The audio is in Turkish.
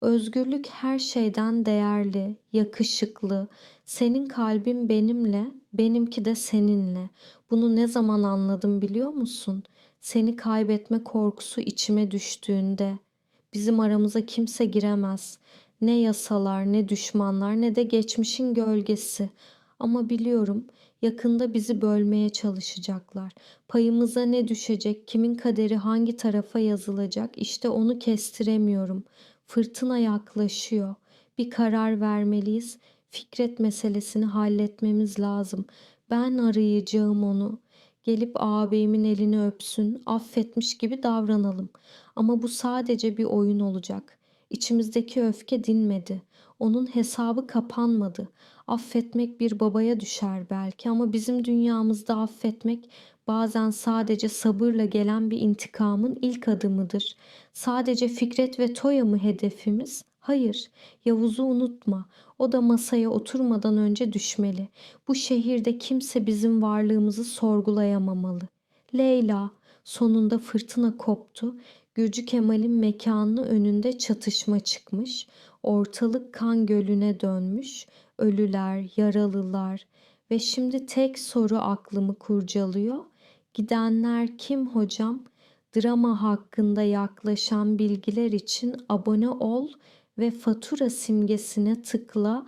Özgürlük her şeyden değerli, yakışıklı. Senin kalbin benimle, benimki de seninle. Bunu ne zaman anladım biliyor musun? Seni kaybetme korkusu içime düştüğünde. Bizim aramıza kimse giremez. Ne yasalar, ne düşmanlar, ne de geçmişin gölgesi. Ama biliyorum yakında bizi bölmeye çalışacaklar. Payımıza ne düşecek, kimin kaderi hangi tarafa yazılacak işte onu kestiremiyorum. Fırtına yaklaşıyor. Bir karar vermeliyiz. Fikret meselesini halletmemiz lazım. Ben arayacağım onu. Gelip ağabeyimin elini öpsün, affetmiş gibi davranalım. Ama bu sadece bir oyun olacak. İçimizdeki öfke dinmedi. Onun hesabı kapanmadı. Affetmek bir babaya düşer belki ama bizim dünyamızda affetmek bazen sadece sabırla gelen bir intikamın ilk adımıdır. Sadece Fikret ve Toya mı hedefimiz? Hayır, Yavuz'u unutma. O da masaya oturmadan önce düşmeli. Bu şehirde kimse bizim varlığımızı sorgulayamamalı. Leyla, sonunda fırtına koptu. Gürcü Kemal'in mekanının önünde çatışma çıkmış. Ortalık kan gölüne dönmüş. Ölüler, yaralılar ve şimdi tek soru aklımı kurcalıyor. Gidenler kim hocam? Drama hakkında yaklaşan bilgiler için abone ol ve fatura simgesine tıkla